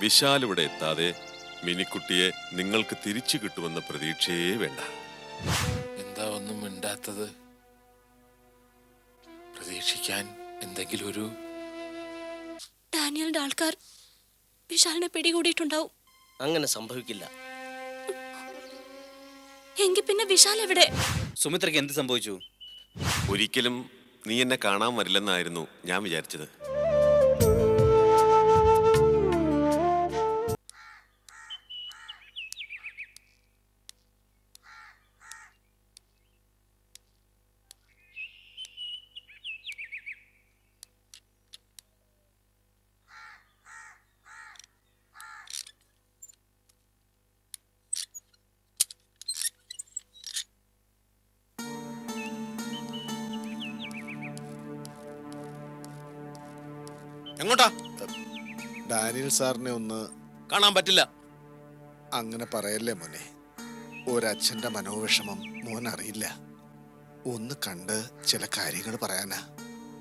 വിശാൽ ഇവിടെ എത്താതെ മിനിക്കുട്ടിയെ നിങ്ങൾക്ക് തിരിച്ചു കിട്ടുമെന്ന പ്രതീക്ഷയേ വേണ്ട. എന്താ ഒന്നും മിണ്ടാത്തത്? പ്രതീക്ഷിക്കാൻ എന്തെങ്കിലും ഒരു ഡാനിയലിന്റെ ആൾക്കാർ വിശാലിനെ പിടികൂടിയിട്ടുണ്ടാവും. അങ്ങനെ സംഭവിക്കില്ല. എങ്കിൽ പിന്നെ വിശാൽ എവിടെ? സുമിത്രയ്ക്ക് എന്ത് സംഭവിച്ചു? ഒരിക്കലും നീ എന്നെ കാണാൻ വരില്ലെന്നായിരുന്നു ഞാൻ വിചാരിച്ചത്. എങ്ങോട്ടാ? ഡാനിയൽ സാറിനെ ഒന്ന് കാണാൻ പറ്റില്ല. അങ്ങനെ പറയല്ലേ മോനെ. ഒരച്ഛന്റെ മനോവിഷമം മോൻ അറിയില്ല. ഒന്ന് കണ്ട് ചില കാര്യങ്ങൾ പറയാനാ.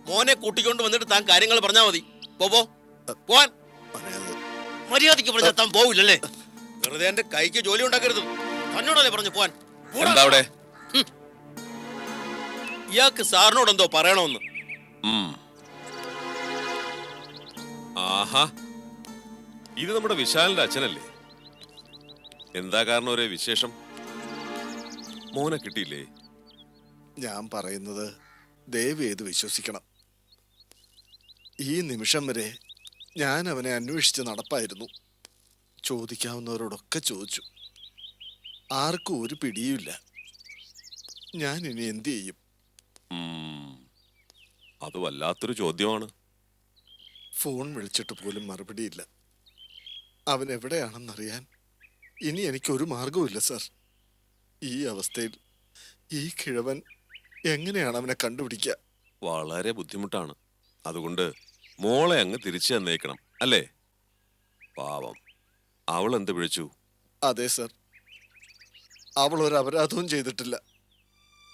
മോനെ കൂട്ടിക്കൊണ്ട് വന്നിട്ട് താൻ കാര്യങ്ങൾ പറഞ്ഞാ മതി. പോ പോ. പോവാൻ. മര്യാദയ്ക്ക് പറഞ്ഞാൽ താൻ പോവില്ലല്ലേ? വെറുതെ എന്റെ കൈക്ക് ജോലി ഉണ്ടാക്കരുത്. തന്നോടല്ലേ പറഞ്ഞു പോവാൻ? എന്താ അവിടെ? ഇയാൾക്ക് സാറിനോട് എന്തോ പറയണമെന്ന്. ഉം. ആഹാ. ഇത് നമ്മുടെ വിശാലിന്റെ അച്ഛനല്ലേ? എന്താ കാരണം ഒരേ വിശേഷം? മോനെ കിട്ടിയില്ലേ? ഞാൻ പറയുന്നത് ദയവ് ചെയ്ത് വിശ്വസിക്കണം. ഈ നിമിഷം വരെ ഞാൻ അവനെ അന്വേഷിച്ച് നടപ്പായിരുന്നു. ചോദിക്കാവുന്നവരോടൊക്കെ ചോദിച്ചു. ആർക്കും ഒരു പിടിയുമില്ല. ഞാൻ ഇനി എന്തു ചെയ്യും? ഉം. അത് വല്ലാത്തൊരു ചോദ്യമാണ്. ഫോൺ വിളിച്ചിട്ട് പോലും മറുപടിയില്ല. അവൻ എവിടെയാണെന്നറിയാൻ ഇനി എനിക്കൊരു മാർഗവുമില്ല സർ. ഈ അവസ്ഥയിൽ ഈ കിഴവൻ എങ്ങനെയാണ് അവനെ കണ്ടുപിടിക്കുക? വളരെ ബുദ്ധിമുട്ടാണ്. അതുകൊണ്ട് മോളെ അങ്ങ് തിരിച്ചു തന്നേക്കണം അല്ലേ? പാവം. അവൾ എന്ത് വിളിച്ചു? അതെ സർ. അവൾ ഒരു അപരാധവും ചെയ്തിട്ടില്ല.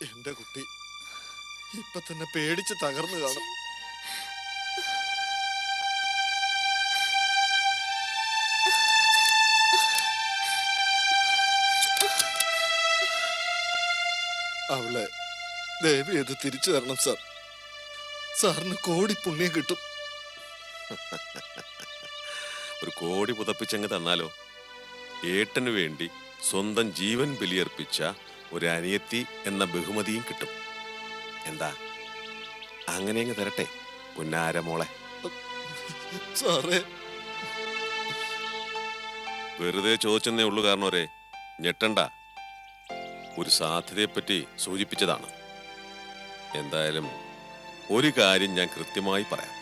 എന്റെ കുട്ടി ഇപ്പൊ തന്നെ പേടിച്ച് തകർന്നു കാണും. അവളെ ദയവ് ചെയ്ത് തിരിച്ചു തരണം സാർ. സാറിന് കോടി പുണ്യം കിട്ടും. ഒരു കോടി പുതപ്പിച്ചങ്ങ് തന്നാലോ? ഏട്ടന് വേണ്ടി സ്വന്തം ജീവൻ ബലിയർപ്പിച്ച ഒരു അനിയത്തി എന്ന ബഹുമതിയും കിട്ടും. എന്താ? അങ്ങനെ അങ്ങ് തരട്ടെ പുന്നാരമോളെ സാറേ. വെറുതെ ചോദിച്ചെന്നേ ഉള്ളൂ കാരണവരെ. ഞെട്ടണ്ട. ഒരു സാധ്യതയെപ്പറ്റി സൂചിപ്പിച്ചതാണ്. എന്തായാലും ഒരു കാര്യം ഞാൻ കൃത്യമായി പറയാം.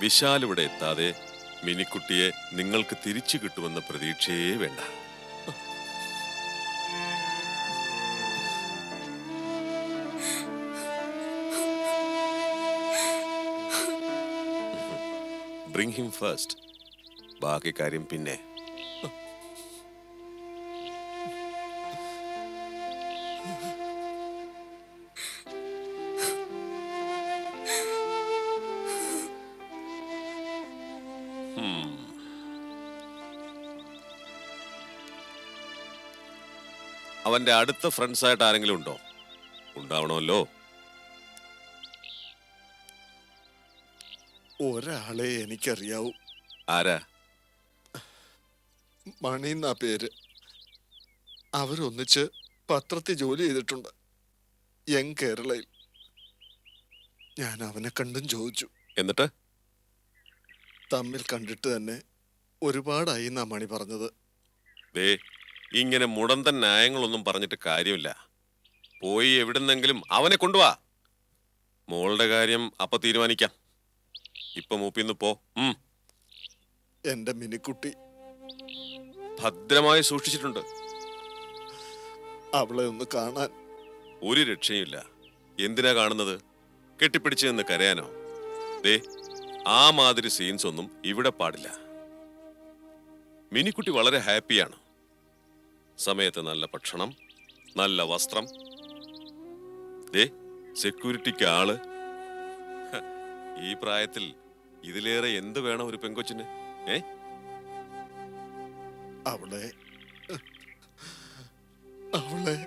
വിശാൽ ഇവിടെ എത്താതെ മിനിക്കുട്ടിയെ നിങ്ങൾക്ക് തിരിച്ചു കിട്ടുമെന്ന പ്രതീക്ഷയേ വേണ്ട. ബ്രിങ് ഹിം ഫസ്റ്റ് ബാക്കി കാര്യം പിന്നെ അവന്റെ അടുത്ത ഫ്രണ്ട്സ് ആയിട്ട് ആരെങ്കിലും ഉണ്ടോ? ഉണ്ടാവണമല്ലോ. ഒരാളെ എനിക്കറിയാവൂ. ആരാ? മണി എന്നാ പേര്. അവരൊന്നിച്ച് പത്രത്തിൽ ജോലി ചെയ്തിട്ടുണ്ട്. യങ് കേരളയിൽ. ഞാൻ അവനെ കണ്ടും ചോദിച്ചു. എന്നിട്ട്? തമ്മിൽ കണ്ടിട്ട് തന്നെ ഒരുപാടായി എന്നാ മണി പറഞ്ഞത്. ദേ ഇങ്ങനെ മുടന്തൻ ന്യായങ്ങളൊന്നും പറഞ്ഞിട്ട് കാര്യമില്ല. പോയി എവിടുന്നെങ്കിലും അവനെ കൊണ്ടുവാ. മോളുടെ കാര്യം അപ്പൊ തീരുമാനിക്കാം. ഇപ്പൊ മൂപ്പിന്ന് പോ. ഉം. എന്റെ മിനിക്കുട്ടി. ഭദ്രമായി സൂക്ഷിച്ചിട്ടുണ്ട്. അവളെ ഒന്ന് കാണാൻ. ഒരു രക്ഷയുമില്ല. എന്തിനാ കാണുന്നത്? കെട്ടിപ്പിടിച്ച് നിന്ന് കരയാനോ? ദേ ആ മാതിരി സീൻസ് ഒന്നും ഇവിടെ പാടില്ല. മിനിക്കുട്ടി വളരെ ഹാപ്പിയാണ്. സമയത്ത് നല്ല ഭക്ഷണം നല്ല വസ്ത്രം. ദേ സെക്യൂരിറ്റിക്ക് ആൾ. ഈ പ്രായത്തിൽ ഇതിലേറെ എന്ത് വേണം ഒരു പെങ്കൊച്ചിന്? ഏ? അവളെ. അവളെ.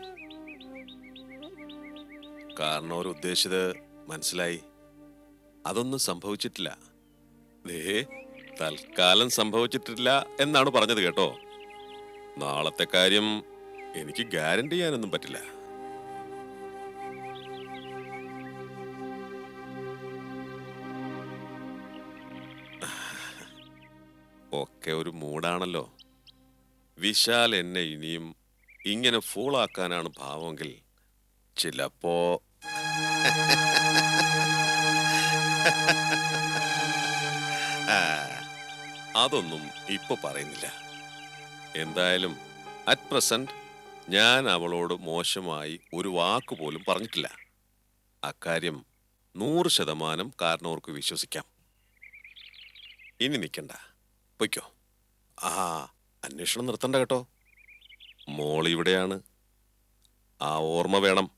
കാരണം അവർ ഉദ്ദേശിച്ചത് മനസ്സിലായി. അതൊന്നും സംഭവിച്ചിട്ടില്ല. ദേ തൽക്കാലം സംഭവിച്ചിട്ടില്ല എന്നാണ് പറഞ്ഞത് കേട്ടോ. നാളത്തെ കാര്യം എനിക്ക് ഗ്യാരണ്ടി ചെയ്യാനൊന്നും പറ്റില്ല. ഒക്കെ ഒരു മൂടാണല്ലോ വിശാൽ എന്നെ ഇനിയും ഇങ്ങനെ ഫൂളാക്കാനാണ് ഭാവമെങ്കിൽ ചിലപ്പോ അതൊന്നും ഇപ്പൊ പറയുന്നില്ല. എന്തായാലും അറ്റ് പ്രസന്റ് ഞാൻ അവളോട് മോശമായി ഒരു വാക്ക് പോലും പറഞ്ഞിട്ടില്ല. അക്കാര്യം നൂറ് ശതമാനം കാരണവർക്ക് വിശ്വസിക്കാം. ഇനി നിൽക്കണ്ട പൊയ്ക്കോ. ആ അന്വേഷണം നിർത്തണ്ട കേട്ടോ. മോളിവിടെയാണ് ആ ഓർമ്മ വേണം.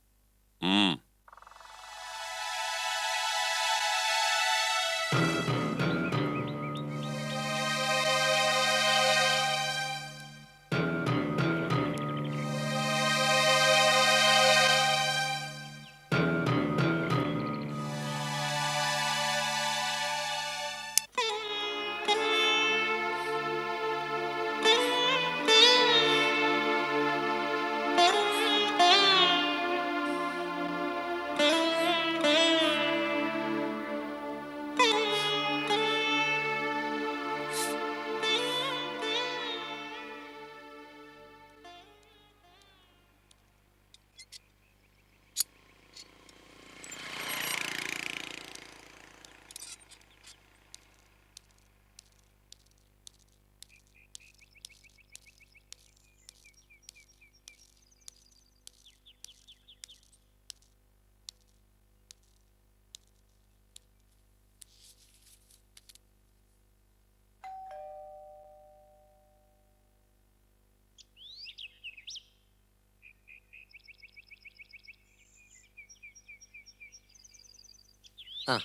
ആ.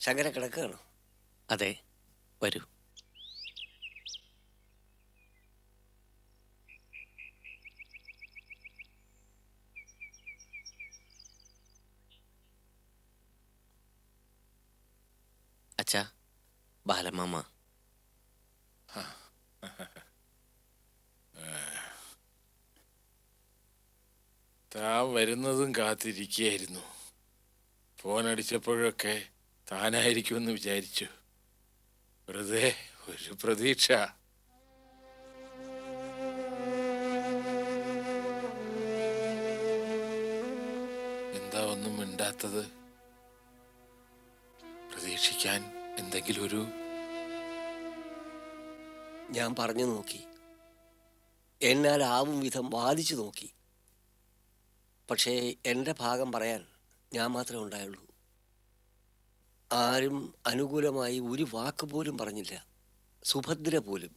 ശങ്കര കിടക്കുകയാണോ അതെ വരൂ. അച്ഛാ ബാലമാമ. താൻ വരുന്നതും കാത്തിരിക്കുകയായിരുന്നു. ഫോൺ അടിച്ചപ്പോഴൊക്കെ താനായിരിക്കുമെന്ന് വിചാരിച്ചു. വെറുതെ ഒരു പ്രതീക്ഷ. എന്താ ഒന്നും മിണ്ടാത്തത്? പ്രതീക്ഷിക്കാൻ എന്തെങ്കിലും ഒരു ഞാൻ പറഞ്ഞു നോക്കി. എന്നാൽ ആവും വിധം വാദിച്ചു നോക്കി. പക്ഷേ എന്റെ ഭാഗം പറയാൻ ഞാൻ മാത്രമേ ഉണ്ടായുള്ളൂ. ആരും അനുകൂലമായി ഒരു വാക്ക് പോലും പറഞ്ഞില്ല. സുഭദ്ര പോലും.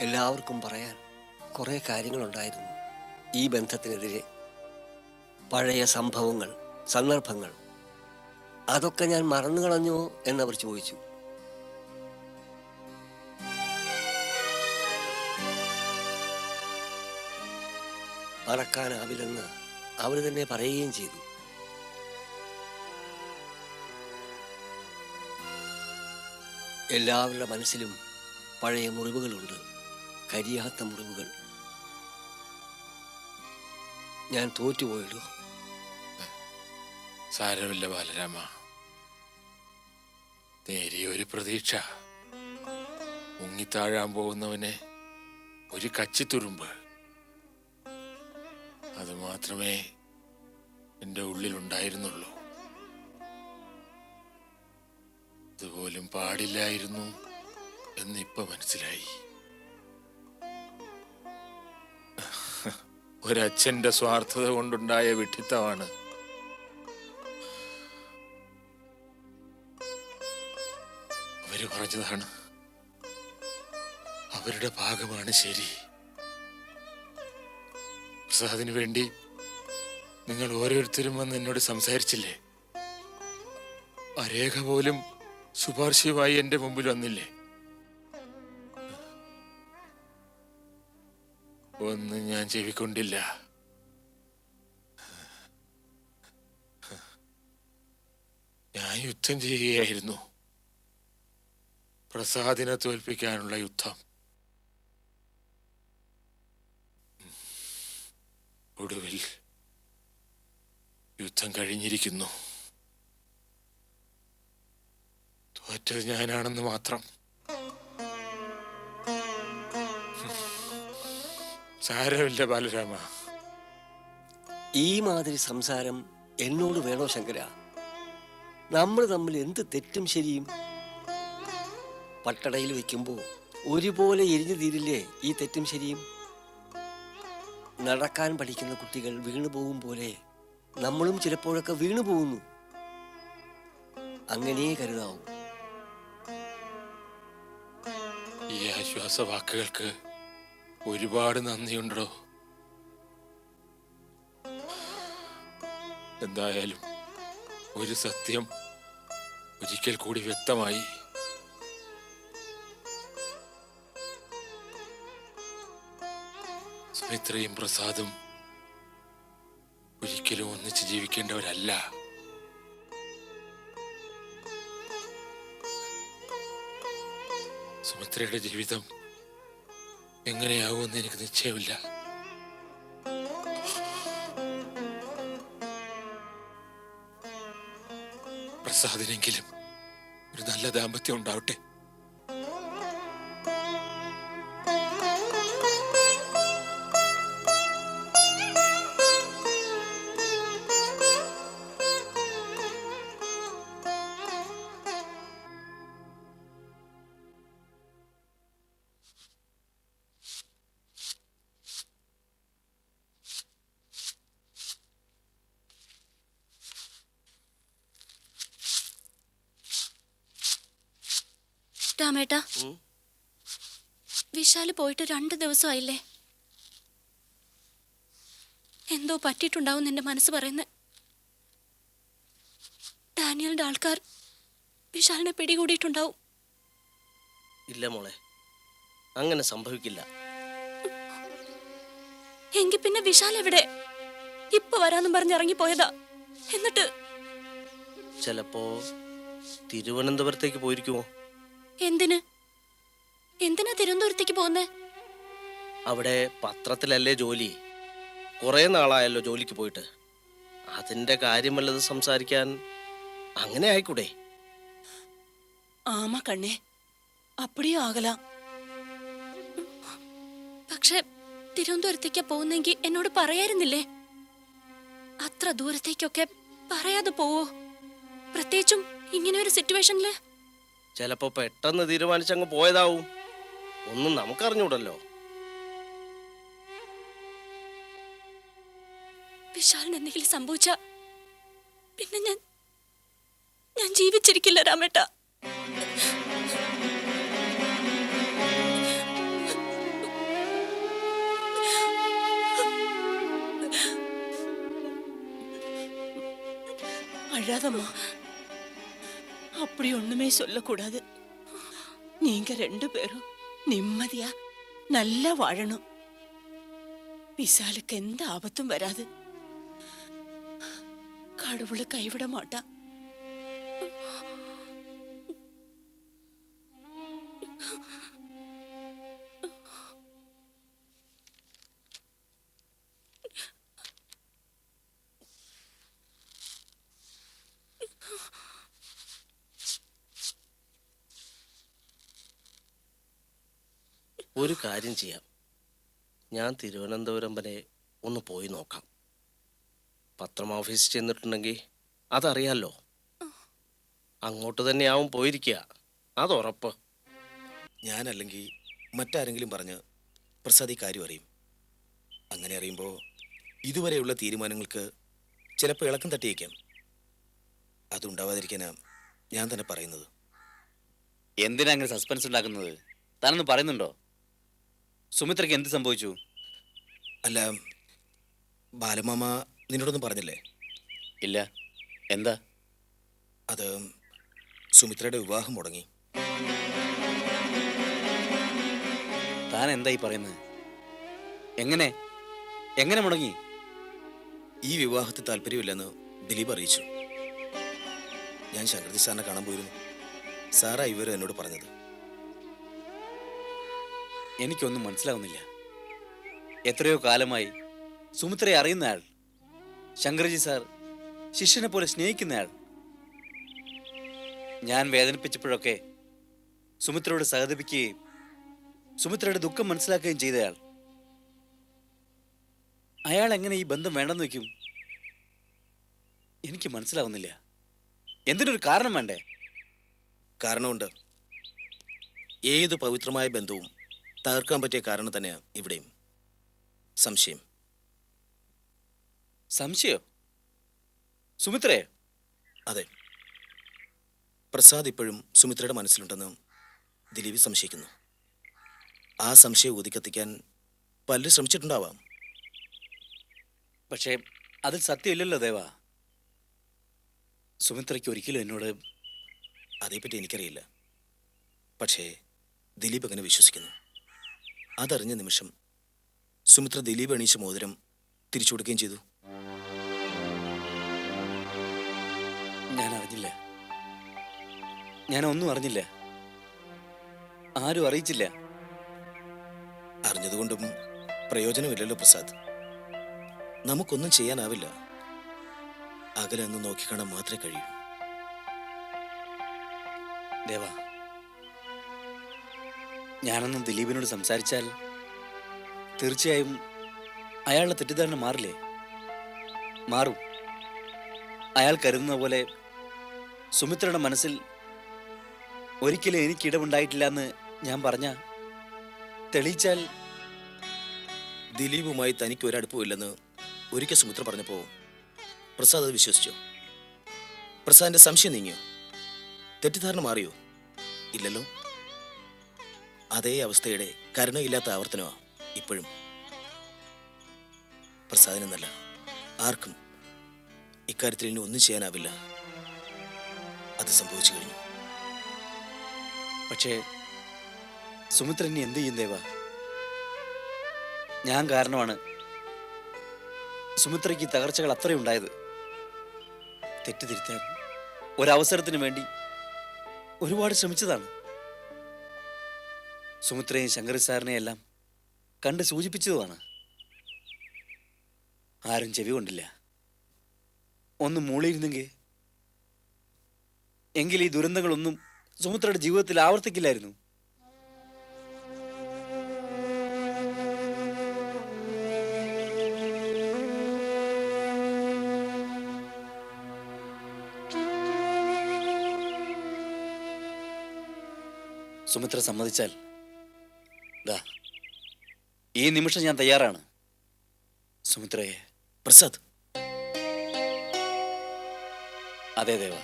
എല്ലാവർക്കും പറയാൻ കുറേ കാര്യങ്ങളുണ്ടായിരുന്നു. ഈ ബന്ധത്തിനെതിരെ പഴയ സംഭവങ്ങൾ സന്ദർഭങ്ങൾ. അതൊക്കെ ഞാൻ മറന്നു കളഞ്ഞോ എന്നവർ ചോദിച്ചു. മറക്കാനാവില്ലെന്ന് അവർ തന്നെ പറയുകയും ചെയ്തു. എല്ലാവരുടെ മനസ്സിലും പഴയ മുറിവുകളുണ്ട്. കരിയാത്ത മുറിവുകൾ. ഞാൻ തോറ്റുപോയല്ലോ. സാരമില്ല ബാലരാമ. നേരിയ ഒരു പ്രതീക്ഷ. മുങ്ങിത്താഴാൻ പോകുന്നവന് ഒരു കച്ചിത്തുരുമ്പ് അത് മാത്രമേ എന്റെ ഉള്ളിലുണ്ടായിരുന്നുള്ളൂ. അതുപോലും പാടില്ലായിരുന്നു എന്നിപ്പോ മനസ്സിലായി. ഒരച്ഛന്റെ സ്വാർത്ഥത കൊണ്ടുണ്ടായ വിഡ്ഢിത്തമാണ് അവർ പറഞ്ഞതാണ് അവരുടെ ഭാഗമാണ് ശരി. പ്രസാദിന് വേണ്ടി നിങ്ങൾ ഓരോരുത്തരും വന്ന് എന്നോട് സംസാരിച്ചില്ലേ? ആ രേഖ പോലും ശുപാർശയുമായി എന്റെ മുമ്പിൽ വന്നില്ലേ? ഒന്നും ഞാൻ ചെവിക്കൊണ്ടില്ല ഞാൻ യുദ്ധം ചെയ്യുകയായിരുന്നു. പ്രസാദിനെ തോൽപ്പിക്കാനുള്ള യുദ്ധം. ഒടുവിൽ യുദ്ധം കഴിഞ്ഞിരിക്കുന്നു. തോറ്റത് ഞാനാണെന്ന് മാത്രം. സാരമില്ല ബാലരാമ. ഈ മാതിരി സംസാരം എന്നോട് വേണോ ശങ്കര? നമ്മൾ തമ്മിൽ എന്ത് തെറ്റും ശരിയും? പട്ടടയിൽ വെക്കുമ്പോൾ ഒരുപോലെ എരിഞ്ഞു തീരില്ലേ ഈ തെറ്റും ശരിയും? നടക്കാൻ പഠിക്കുന്ന കുട്ടികൾ വീണു പോകും പോലെ നമ്മളും ചിലപ്പോഴൊക്കെ വീണു പോകുന്നു. അങ്ങനെ കരുതാവൂ. ഈ ആശ്വാസ വാക്കുകൾക്ക് ഒരുപാട് നന്ദിയുണ്ടോ എന്തായാലും ഒരു സത്യം ഒരിക്കൽ കൂടി വ്യക്തമായി സുമിത്രയും പ്രസാദം ഒരിക്കലും ഒന്നിച്ച് ജീവിക്കേണ്ടവരല്ല. സുമിത്രയുടെ ജീവിതം എങ്ങനെയാവുമെന്ന് എനിക്ക് നിശ്ചയമില്ല. പ്രസാദിനെങ്കിലും ഒരു നല്ല ദാമ്പത്യം ഉണ്ടാവട്ടെ. രാമേട്ടാ. വിശാൽ പോയിട്ട് രണ്ട് ദിവസമായില്ലേ? എന്തോ പറ്റിയിട്ടുണ്ടാവും നിന്റെ മനസ്സ് പറയുന്നത് ഡാനിയലിന്റെ ആൾക്കാർ വിശാലിനെ പിടികൂടിയിട്ടുണ്ടാവും. ഇല്ല മോളെ അങ്ങനെ സംഭവിക്കില്ല. എങ്കിൽ പിന്നെ വിശാൽ എവിടെ? ഇപ്പൊ വരാന്നും പറഞ്ഞ് ഇറങ്ങിപ്പോയതാ. എന്നിട്ട്? ചിലപ്പോ തിരുവനന്തപുരത്തേക്ക് പോയിരിക്കുമോ എന്തിന്? എന്തിനാ തിരുവനന്തപുരത്തേക്ക് പോകുന്നേ? അവിടെ പത്രത്തിലല്ലേ ജോലി. കുറെ നാളായല്ലോ ജോലിക്ക് പോയിട്ട്. അതിന്റെ കാര്യം വല്ലത് സംസാരിക്കാൻ. അങ്ങനെ ആയിക്കൂടെ? ആമ കണ്ണേ അപ്പടിയോ ആകലാം. പക്ഷെ തിരുവനന്തപുരത്തേക്കാ പോകുന്നെങ്കിൽ എന്നോട് പറയായിരുന്നില്ലേ? അത്ര ദൂരത്തേക്കൊക്കെ പറയാതെ പോവോ? പ്രത്യേകിച്ചും ഇങ്ങനെ ഒരു സിറ്റുവേഷനിൽ? ചിലപ്പോ പെട്ടെന്ന് തീരുമാനിച്ചങ്ങ് പോയതാവും. ഒന്നും നമുക്കറിഞ്ഞൂടല്ലോ. വിശാലിന് എന്തെങ്കിലും സംഭവിച്ച പിന്നെ ഞാൻ ഞാൻ ജീവിച്ചിരിക്കില്ല രാമേട്ട. അഴാതമ്മ அப்படி ஒண்ணுமே சொல்லக்கூடாது நீங்க ரெண்டு பேரும் நிம்மதியா நல்லா வாழணும் விசாலுக்கு எந்த ஆபத்தும் வராது கடவுளை கைவிட மாட்டான் ഒരു കാര്യം ചെയ്യാം. ഞാൻ തിരുവനന്തപുരം വരെ ഒന്ന് പോയി നോക്കാം. പത്രം ഓഫീസിൽ ചെന്നിട്ടുണ്ടെങ്കിൽ അതറിയാലോ. അങ്ങോട്ട് തന്നെയാവും പോയിരിക്കുക. അതുറപ്പ് ഞാനല്ലെങ്കിൽ മറ്റാരെങ്കിലും പറഞ്ഞ് പ്രസാദ് ഈ കാര്യം അറിയും. അങ്ങനെ അറിയുമ്പോൾ ഇതുവരെയുള്ള തീരുമാനങ്ങൾക്ക് ചിലപ്പോൾ ഇളക്കം തട്ടിയേക്കാം. അതുണ്ടാവാതിരിക്കാനാ ഞാൻ തന്നെ പറയുന്നത്. എന്തിനാ അങ്ങനെ സസ്പെൻസ് ഉണ്ടാക്കുന്നത്? താനൊന്ന് പറയുന്നുണ്ടോ? സുമിത്രയ്ക്ക് എന്ത് സംഭവിച്ചു? അല്ല ബാലമാമ നിന്നോടൊന്നും പറഞ്ഞില്ലേ? ഇല്ല. എന്താ? അത് സുമിത്രയുടെ വിവാഹം മുടങ്ങി. താൻ എന്താ ഈ പറയുന്നത്? എങ്ങനെ? എങ്ങനെ മുടങ്ങി? ഈ വിവാഹത്തിൽ താല്പര്യമില്ലെന്ന് ദിലീപ് അറിയിച്ചു. ഞാൻ ശങ്കർജി സാറിനെ കാണാൻ പോയിരുന്നു. സാറാ ഇവർ എന്നോട് പറഞ്ഞത്. എനിക്കൊന്നും മനസ്സിലാവുന്നില്ല. എത്രയോ കാലമായി സുമിത്രയെ അറിയുന്നയാൾ ശങ്കർജി സാർ ശിഷ്യനെ പോലെ സ്നേഹിക്കുന്നയാൾ. ഞാൻ വേദനിപ്പിച്ചപ്പോഴൊക്കെ സുമിത്രയോട് സഹതപിക്കുകയും സുമിത്രയുടെ ദുഃഖം മനസ്സിലാക്കുകയും ചെയ്തയാൾ. അയാൾ എങ്ങനെ ഈ ബന്ധം വേണ്ടെന്ന് വയ്ക്കും? എനിക്ക് മനസ്സിലാവുന്നില്ല. എന്തിനൊരു കാരണം വേണ്ടേ? കാരണമുണ്ട്. ഏത് പവിത്രമായ ബന്ധവും തകർക്കാൻ പറ്റിയ കാരണം തന്നെയാണ് ഇവിടെയും. സംശയം. സംശയോ? സുമിത്രയെ അതെ. പ്രസാദ് ഇപ്പോഴും സുമിത്രയുടെ മനസ്സിലുണ്ടെന്ന് ദിലീപ് സംശയിക്കുന്നു. ആ സംശയം ഊതിക്കത്തിക്കാൻ പലരും ശ്രമിച്ചിട്ടുണ്ടാവാം. പക്ഷേ അതിൽ സത്യമില്ലല്ലോ ദേവ. സുമിത്രയ്ക്ക് ഒരിക്കലും എന്നോട് അതേപ്പറ്റി എനിക്കറിയില്ല. പക്ഷേ ദിലീപ് അങ്ങനെ വിശ്വസിക്കുന്നു. അതറിഞ്ഞ നിമിഷം സുമിത്ര ദിലീപ് എണീച്ച മോതിരം തിരിച്ചു കൊടുക്കുകയും ചെയ്തു. ഞാൻ അറിഞ്ഞില്ല. ഞാൻ ഒന്നും അറിഞ്ഞില്ല. ആരും അറിയിച്ചില്ല. അറിഞ്ഞതുകൊണ്ടും പ്രയോജനമില്ലല്ലോ പ്രസാദ്. നമുക്കൊന്നും ചെയ്യാനാവില്ല. അകലെ ഒന്ന് നോക്കിക്കാണാൻ മാത്രമേ കഴിയൂ. ദേവ ഞാനൊന്നും ദിലീപിനോട് സംസാരിച്ചാൽ തീർച്ചയായും അയാളുടെ തെറ്റിദ്ധാരണ മാറില്ലേ? മാറും. അയാൾ കരുതുന്ന പോലെ സുമിത്രയുടെ മനസ്സിൽ ഒരിക്കലും എനിക്ക് ഇടമുണ്ടായിട്ടില്ല എന്ന് ഞാൻ പറഞ്ഞ തെളിയിച്ചാൽ ദിലീപുമായി തനിക്ക് ഒരടുപ്പമില്ലെന്ന് ഒരിക്കൽ സുമിത്ര പറഞ്ഞപ്പോൾ പ്രസാദ് അത് വിശ്വസിച്ചു. പ്രസാദിന്റെ സംശയം നീങ്ങിയോ? തെറ്റിദ്ധാരണ മാറിയോ? ഇല്ലല്ലോ. അതേ അവസ്ഥയുടെ കരുണയില്ലാത്ത ആവർത്തനമാ ഇപ്പോഴും? പ്രസാദിനെന്നല്ല. ആർക്കും ഇക്കാര്യത്തിൽ ഇനി ഒന്നും ചെയ്യാനാവില്ല. അത് സംഭവിച്ചു കഴിഞ്ഞു. പക്ഷേ സുമിത്ര ഇനി എന്ത് ചെയ്യും ദേവ? ഞാൻ കാരണമാണ് സുമിത്രയ്ക്ക് തകർച്ചകൾ അത്രയുണ്ടായത് തെറ്റുതിരുത്താൻ ഒരവസരത്തിന് വേണ്ടി ഒരുപാട് ശ്രമിച്ചതാണ്. സുമിത്രയും ശങ്കരി സാറിനെയും എല്ലാം കണ്ട് സൂചിപ്പിച്ചതുമാണ്. ആരും ചെവി കൊണ്ടില്ല. ഒന്ന് മൂളിയിരുന്നെങ്കിൽ എങ്കിൽ ഈ ദുരന്തങ്ങളൊന്നും സുമിത്രയുടെ ജീവിതത്തിൽ ആവർത്തിക്കില്ലായിരുന്നു. സുമിത്ര സമ്മതിച്ചാൽ ദാ ഈ നിമിഷം ഞാൻ തയ്യാറാണ്. സുമിത്രയെ പ്രസാദ്. അതെ ദേവ.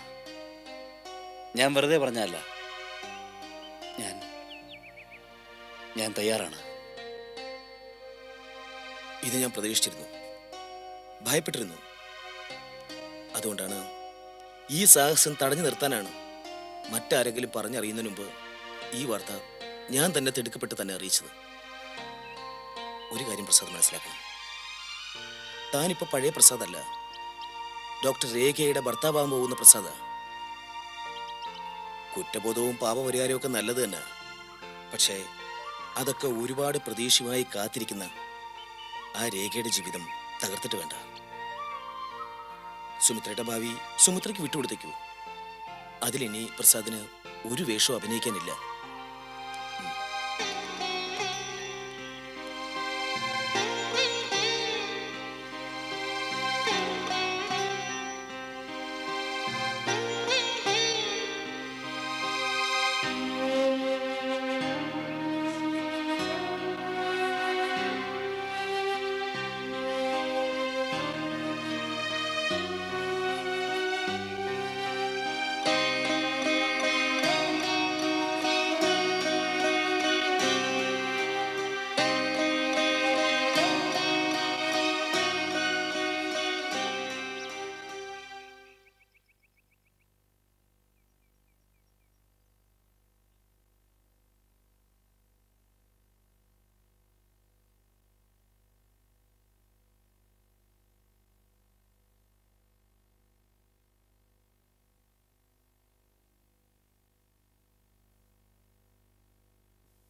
ഞാൻ വെറുതെ പറഞ്ഞല്ല ഞാൻ ഞാൻ തയ്യാറാണ്. ഇത് ഞാൻ പ്രതീക്ഷിച്ചിരുന്നു. ഭയപ്പെട്ടിരുന്നു. അതുകൊണ്ടാണ് ഈ സാഹസം തടഞ്ഞു നിർത്താനാണ് മറ്റാരെങ്കിലും പറഞ്ഞറിയുന്നതിന് മുമ്പ് ഈ വാർത്ത ഞാൻ തന്നെ തിടുക്കപ്പെട്ട് തന്നെ അറിയിച്ചത്. ഒരു കാര്യം പ്രസാദ് മനസ്സിലാക്കണം. താനിപ്പോ പഴയ പ്രസാദ് അല്ല ഡോക്ടർ രേഖയുടെ ഭർത്താവാകാൻ പോകുന്ന പ്രസാദ. കുറ്റബോധവും പാപപരിഹാരവും ഒക്കെ നല്ലത് തന്നെ. പക്ഷേ അതൊക്കെ ഒരുപാട് പ്രതീക്ഷയുമായി കാത്തിരിക്കുന്ന ആ രേഖയുടെ ജീവിതം തകർത്തിട്ട് വേണ്ട. സുമിത്രയുടെ ഭാവി സുമിത്രയ്ക്ക് വിട്ടുകൊടുത്തേക്കൂ. അതിലിനി പ്രസാദിന് ഒരു വേഷവും അഭിനയിക്കാനില്ല.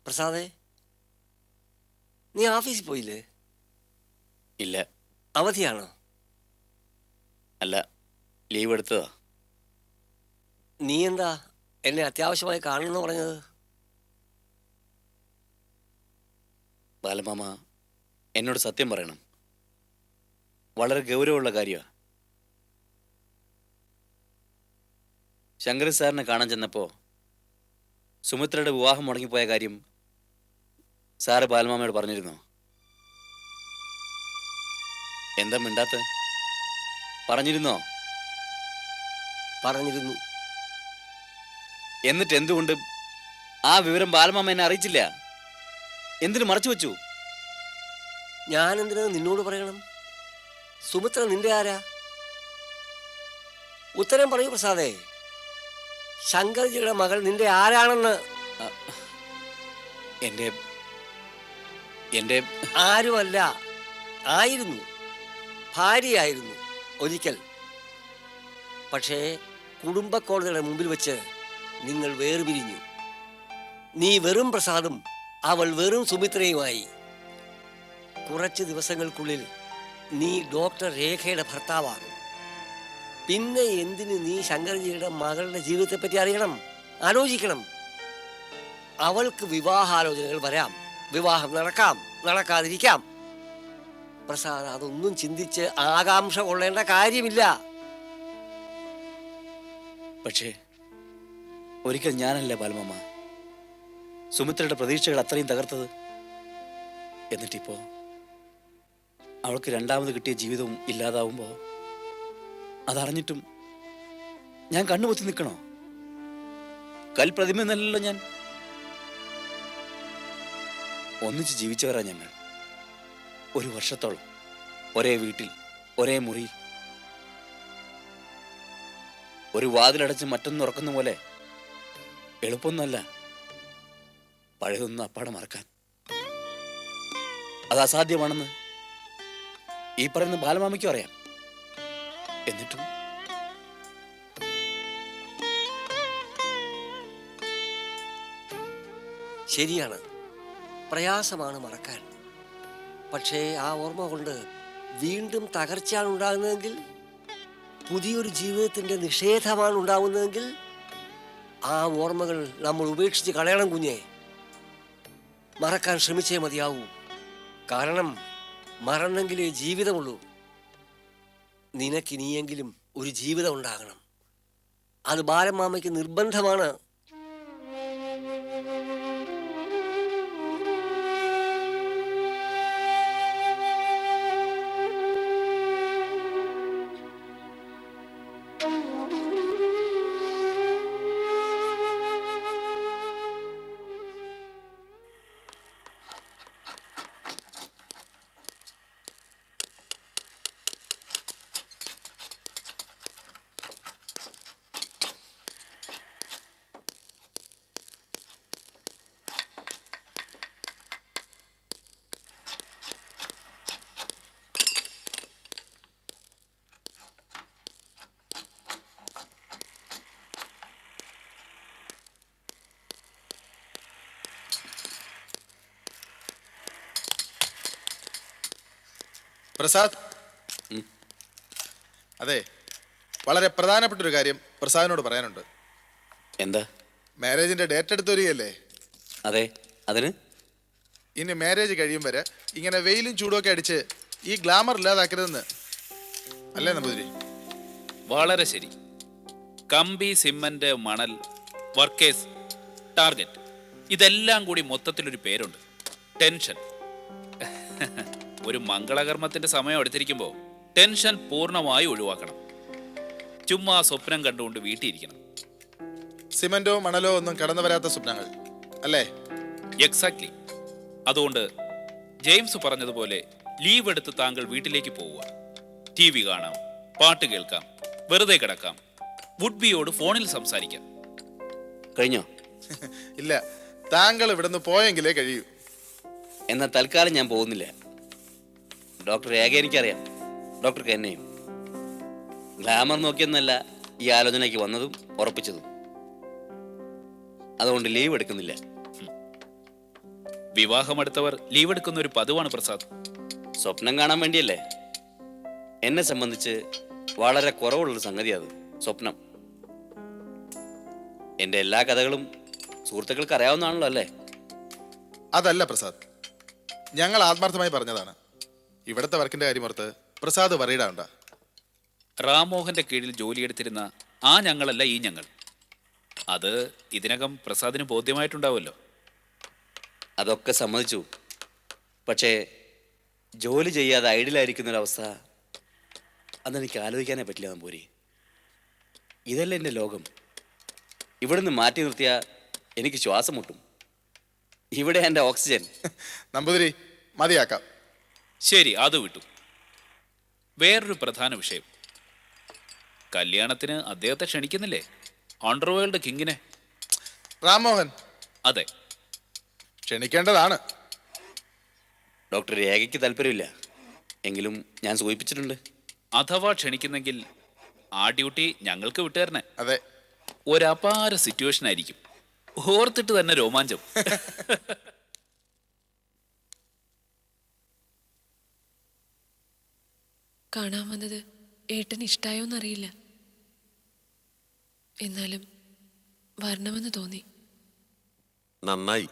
പ്രസാദേ നീ ഓഫീസിൽ പോയില്ലേ? ഇല്ല. അവധിയാണോ? അല്ല ലീവ് എടുത്തതാ. നീ എന്താ എന്നെ അത്യാവശ്യമായി കാണണമെന്ന് പറഞ്ഞത്? ബാലമാമ എന്നോട് സത്യം പറയണം. വളരെ ഗൗരവമുള്ള കാര്യമാണ് ശങ്കർ സാറിനെ കാണാൻ ചെന്നപ്പോൾ സുമിത്രയുടെ വിവാഹം മുടങ്ങിപ്പോയ കാര്യം സാറ് ബാലമാമയോട് പറഞ്ഞിരുന്നോ? എന്താ മിണ്ടാത്ത? പറഞ്ഞിരുന്നോ? പറഞ്ഞിരുന്നു. എന്നിട്ട് എന്തുകൊണ്ട്? ആ വിവരം ബാലമാമ എന്നെ അറിയിച്ചില്ല. എന്തിനു മറച്ചു വെച്ചു? ഞാൻ എന്തിനാ നിന്നോട് പറയണം? സുമിത്ര നിന്റെ ആരാ? ഉത്തരം പറയൂ പ്രസാദേ. ശങ്കർജിയുടെ മകൾ നിന്റെ ആരാണെന്ന്. എന്റെ എന്റെ ആരുമല്ല. ആയിരുന്നു. ഭാര്യയായിരുന്നു ഒരിക്കൽ. പക്ഷേ കുടുംബ കോടതിയുടെ മുമ്പിൽ വെച്ച് നിങ്ങൾ വേർപിരിഞ്ഞു. നീ വെറും പ്രസാദും അവൾ വെറും സുമിത്രയുമായി. കുറച്ച് ദിവസങ്ങൾക്കുള്ളിൽ നീ ഡോക്ടർ രേഖയുടെ ഭർത്താവാകും. പിന്നെ എന്തിന് നീ ശങ്കർജിയുടെ മകളുടെ ജീവിതത്തെപ്പറ്റി അറിയണം? ആലോചിക്കണം. അവൾക്ക് വിവാഹാലോചനകൾ വരാം. വിവാഹം നടക്കാം നടക്കാതിരിക്കാം. പ്രസാദ് അതൊന്നും ചിന്തിച്ച് ആകാംക്ഷ കൊള്ളേണ്ട കാര്യമില്ല. പക്ഷേ ഒരിക്കൽ ഞാനല്ല ബാലമാമ? സുമിത്രയുടെ പ്രതീക്ഷകൾ അത്രയും തകർത്തത്? എന്നിട്ടിപ്പോ അവൾക്ക് രണ്ടാമത് കിട്ടിയ ജീവിതവും ഇല്ലാതാവുമ്പോ അതറിഞ്ഞിട്ടും ഞാൻ കണ്ണുപൊത്തി നിൽക്കണോ? കൽപ്രതിമ എന്നല്ലല്ലോ ഞാൻ ഒന്നിച്ച് ജീവിച്ചവരാ ഞങ്ങൾ. ഒരു വർഷത്തോളം ഒരേ വീട്ടിൽ ഒരേ മുറിയിൽ. ഒരു വാതിലടച്ച് മറ്റൊന്ന് ഉറക്കുന്ന പോലെ എളുപ്പമൊന്നുമല്ല പഴയതൊന്നും അപ്പാടെ മറക്കാൻ. അത് അസാധ്യമാണെന്ന് ഈ പറയുന്ന ബാലമാമയ്ക്കും അറിയാം. എന്നിട്ടും ശരിയാണ്. പ്രയാസമാണ് മറക്കാൻ. പക്ഷേ ആ ഓർമ്മ കൊണ്ട് വീണ്ടും തകർച്ചയാണ് ഉണ്ടാകുന്നതെങ്കിൽ പുതിയൊരു ജീവിതത്തിന്റെ നിഷേധമാണ് ഉണ്ടാകുന്നതെങ്കിൽ ആ ഓർമ്മകൾ നമ്മൾ ഉപേക്ഷിച്ച് കളയണം കുഞ്ഞെ. മറക്കാൻ ശ്രമിച്ചേ മതിയാവൂ. കാരണം മറന്നെങ്കിലേ ജീവിതമുള്ളൂ. നിനക്കിനിയെങ്കിലും ഒരു ജീവിതം ഉണ്ടാകണം. അത് ബാലമാമയ്ക്ക് നിർബന്ധമാണ്. പ്രസാദ് അതെ വളരെ പ്രധാനപ്പെട്ട ഒരു കാര്യം പ്രസാദിനോട് പറയാനുണ്ട്. എന്താ? മാരേജിന്റെ ഡേറ്റ് എടുത്ത് വരികയല്ലേ അതെ അതിന്? ഇനി മാരേജ് കഴിയും വരെ ഇങ്ങനെ വെയിലും ചൂടുമൊക്കെ അടിച്ച് ഈ ഗ്ലാമർ ഇല്ലാതാക്കരുതെന്ന്. അല്ലേ നമ്പൂതിരി? വളരെ ശരി. കമ്പി സിമന്റ് മണൽ വർക്കേഴ്സ് ടാർഗറ്റ് ഇതെല്ലാം കൂടി മൊത്തത്തിലൊരു പേരുണ്ട്. ടെൻഷൻ. ഒരു മംഗളകർമ്മത്തിന്റെ സമയം എടുത്തിരിക്കുമ്പോൾ ടെൻഷൻ പൂർണമായി ഒഴിവാക്കണം. ചുമ്മാ സ്വപ്നം കണ്ടുകൊണ്ട് വീട്ടിയിരിക്കണം. സിമന്റോ മണലോ ഒന്നും കടന്നു വരാത്ത സ്വപ്നങ്ങൾ അല്ലേ? എക്സാക്ട്ലി അതുകൊണ്ട് ജെയിംസ് പറഞ്ഞതുപോലെ ലീവ് എടുത്ത് താങ്കൾ വീട്ടിലേക്ക് പോവുക. ടി വി കാണാം പാട്ട് കേൾക്കാം വെറുതെ കിടക്കാം വുഡ്ബിയോട് ഫോണിൽ സംസാരിക്കാം. കഴിഞ്ഞോ? ഇല്ല താങ്കൾ ഇവിടുന്ന് പോയെങ്കിലേ കഴിയൂ. എന്നാൽ തൽക്കാലം ഞാൻ പോകുന്നില്ല. ഡോക്ടർ രേഖ എനിക്കറിയാം. ഡോക്ടർക്ക് എന്നെയും ഗ്ലാമർ നോക്കിയെന്നല്ല ഈ ആലോചനയ്ക്ക് വന്നതും ഉറപ്പിച്ചതും. അതുകൊണ്ട് ലീവ് എടുക്കുന്നില്ല. വിവാഹമെടുത്തവർ ലീവ് എടുക്കുന്ന ഒരു പതിവാണ് പ്രസാദ്. സ്വപ്നം കാണാൻ വേണ്ടിയല്ലേ? എന്നെ സംബന്ധിച്ച് വളരെ കുറവുള്ളൊരു സംഗതി അത്. സ്വപ്നം. എന്റെ എല്ലാ കഥകളും സുഹൃത്തുക്കൾക്ക് അറിയാവുന്നതാണല്ലോ അല്ലേ? അതല്ല പ്രസാദ്. ഞങ്ങൾ ആത്മാർത്ഥമായി പറഞ്ഞതാണ്. ഇവിടുത്തെ വർക്കിന്റെ കാര്യം ഓർത്ത് പ്രസാദ് പറയിടാണ്ട റാംമോഹന്റെ കീഴിൽ ജോലിയെടുത്തിരുന്ന ആ ഞങ്ങളല്ല ഈ ഞങ്ങൾ. അത് ഇതിനകം പ്രസാദിന് ബോധ്യമായിട്ടുണ്ടാവുമല്ലോ. അതൊക്കെ സമ്മതിച്ചു. പക്ഷേ ജോലി ചെയ്യാതെ ഐഡിലായിരിക്കുന്ന ഒരവസ്ഥ അന്നെനിക്ക് ആലോചിക്കാനേ പറ്റില്ല നമ്പൂരി. ഇതല്ല എന്റെ ലോകം. ഇവിടുന്ന് മാറ്റി നിർത്തിയാൽ എനിക്ക് ശ്വാസം മുട്ടും. ഇവിടെ എന്റെ ഓക്സിജൻ. നമ്പൂതിരി മതിയാക്കാം. ശരി അത് വിട്ടു. വേറൊരു പ്രധാന വിഷയം. കല്യാണത്തിന് അദ്ദേഹത്തെ ക്ഷണിക്കുന്നില്ലേ? അണ്ടർവേൾഡ് കിങ്ങിനെ രാമോഹൻ. അതെ. ക്ഷണിക്കേണ്ടതാണ്. ഡോക്ടർ രേഖയ്ക്ക് താല്പര്യമില്ല. എങ്കിലും ഞാൻ സൂചിപ്പിച്ചിട്ടുണ്ട്. അഥവാ ക്ഷണിക്കുന്നെങ്കിൽ ആ ഡ്യൂട്ടി ഞങ്ങൾക്ക് വിട്ടുതരണേ. അതെ. ഒരപാര സിറ്റുവേഷൻ ആയിരിക്കും ഓർത്തിട്ട് തന്നെ രോമാഞ്ചം. കാണാൻ വന്നത് ഏട്ടൻ ഇഷ്ടായോന്നറിയില്ല എന്നാലും വരണമെന്ന് തോന്നി. നന്നായി.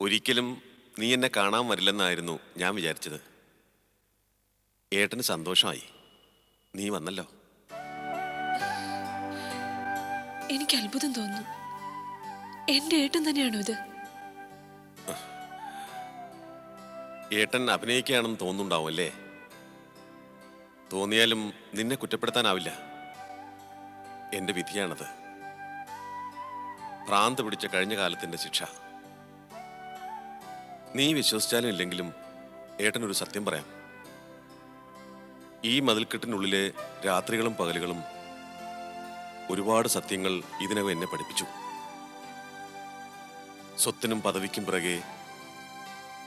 ഒരിക്കലും നീ എന്നെ കാണാൻ വരില്ലെന്നായിരുന്നു ഞാൻ വിചാരിച്ചത്. ഏട്ടന് സന്തോഷമായി. നീ വന്നല്ലോ. എനിക്ക് അത്ഭുതം തോന്നുന്നു. എന്റെ ഏട്ടൻ തന്നെയാണോ ഇത്? ഏട്ടൻ അഭിനയിക്കുകയാണെന്ന് തോന്നുന്നുണ്ടാവും അല്ലേ? തോന്നിയാലും നിന്നെ കുറ്റപ്പെടുത്താനാവില്ല. എന്റെ വിധിയാണത്. ഭ്രാന്ത് പിടിച്ച കഴിഞ്ഞ കാലത്തിന്റെ ശിക്ഷ. നീ വിശ്വസിച്ചാലും ഇല്ലെങ്കിലും ഏട്ടനൊരു സത്യം പറയാം. ഈ മതിൽക്കെട്ടിനുള്ളിലെ രാത്രികളും പകലുകളും ഒരുപാട് സത്യങ്ങൾ ഇതിനകം എന്നെ പഠിപ്പിച്ചു. സ്വത്തിനും പദവിക്കും പിറകെ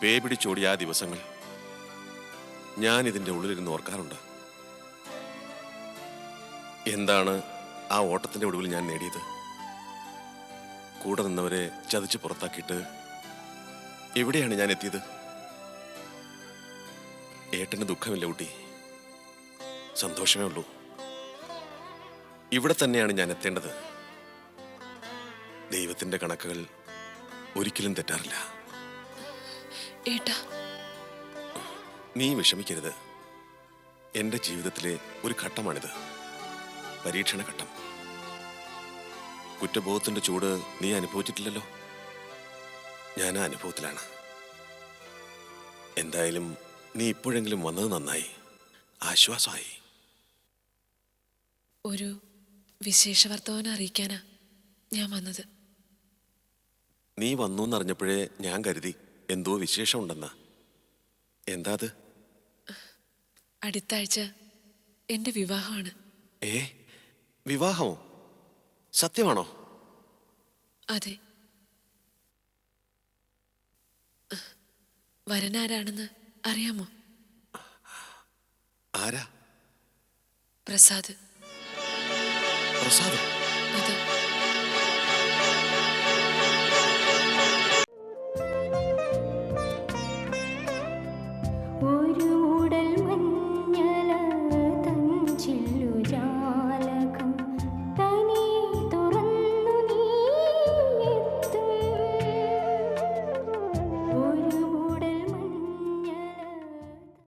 വേപിടിച്ചോടിയ ദിവസങ്ങൾ ഞാൻ ഇതിന്റെ ഉള്ളിലിരുന്ന് ഓർക്കാറുണ്ട്. എന്താണ് ആ ഓട്ടത്തിന്റെ ഒടുവിൽ ഞാൻ നേടിയത്? കൂടെ നിന്നവരെ ചതിച്ച് പുറത്താക്കിയിട്ട് എവിടെയാണ് ഞാൻ എത്തിയത്? ഏട്ടന് ദുഃഖമില്ല കുട്ടി. സന്തോഷമേ ഉള്ളൂ. ഇവിടെ തന്നെയാണ് ഞാൻ എത്തേണ്ടത്. ദൈവത്തിന്റെ കണക്കുകൾ ഒരിക്കലും തെറ്റാറില്ല. ഏട്ടാ. നീ വിഷമിക്കരുത്. എന്റെ ജീവിതത്തിലെ ഒരു ഘട്ടമാണിത്. പരീക്ഷണ ഘട്ടം കുറ്റബോധത്തിന്റെ ചൂട് നീ അനുഭവിച്ചിട്ടില്ലല്ലോ? ഞാൻ ആ അനുഭവത്തിലാണ്. എന്തായാലും നീ ഇപ്പോഴെങ്കിലും വന്നത് നന്നായി. ആശ്വാസമായി. ഒരു വിശേഷ വർത്തമാനം അറിയിക്കാനാ ഞാൻ വന്നത്. നീ വന്നു എന്നറിഞ്ഞപ്പോഴേ ഞാൻ കരുതി എന്തോ വിശേഷമുണ്ടെന്ന്. എന്താ അത്? അടുത്ത ആഴ്ച എന്റെ വിവാഹമാണ്. ഏ? വിവാഹമോ? സത്യമാണോ? അതെ. വരനാരാണെന്ന് അറിയാമോ? ആരാ? പ്രസാദ്. പ്രസാദ്? അതെ.